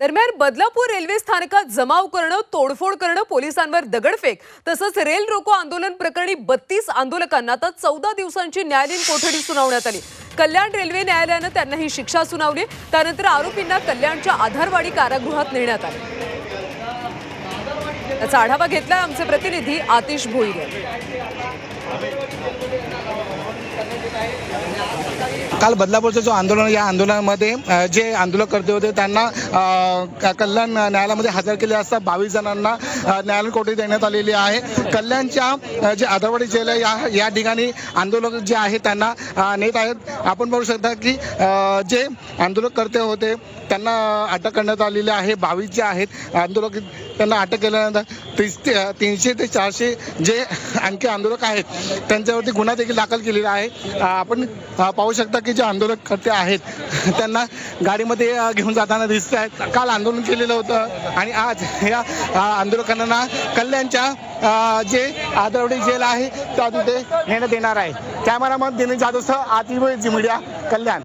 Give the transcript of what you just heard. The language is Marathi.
दरम्यान बदलापूर रेल्वे स्थानकात जमाव करणं तोडफोड करणं पोलिसांवर दगडफेक तसंच रेल रोको आंदोलन प्रकरणी बत्तीस आंदोलकांना आता चौदा दिवसांची न्यायालयीन कोठडी सुनावण्यात आली. कल्याण रेल्वे न्यायालयानं त्यांना ही शिक्षा सुनावली. त्यानंतर आरोपींना कल्याणच्या आधारवाडी कारागृहात नेण्यात आले. त्याचा आढावा घेतलाय आमचे प्रतिनिधी आतिश भोईर. काल बदलापूरचं जो आंदोलन या आंदोलनामध्ये जे आंदोलक करते होते त्यांना क- कल्याण न्यायालयामध्ये हजर केले असता बावीस जणांना न्यायालय न्यायालयीन कोठडी देण्यात आलेली आहे. कल्याणच्या जे आदरवाडी जेल आहे या या ठिकाणी आंदोलक जे आहेत त्यांना नेत आहेत. आपण पाहू शकता की जे आंदोलक करते होते त्यांना अटक करण्यात आलेली आहे. बावीस जे आहेत आंदोलक त्यांना अटक केल्यानंतर तीस ते तीनशे ते चारशे जे आणखी आंदोलक आहेत त्यांच्यावरती गुन्हा देखील दाखल केलेला आहे. आपण पाहू शकता की जे आंदोलक करते आहेत त्यांना गाडीमध्ये घेऊन जाताना दिसत आहेत. काल आंदोलन केलेलं होतं आणि आज या आंदोलकांना कल्याणच्या जे आदरवडी जेल आहे त्या तिथे नेण्यात येणार आहे. कॅमेरामन दिनेश जाधवसह आतिव जी मीडिया कल्याण.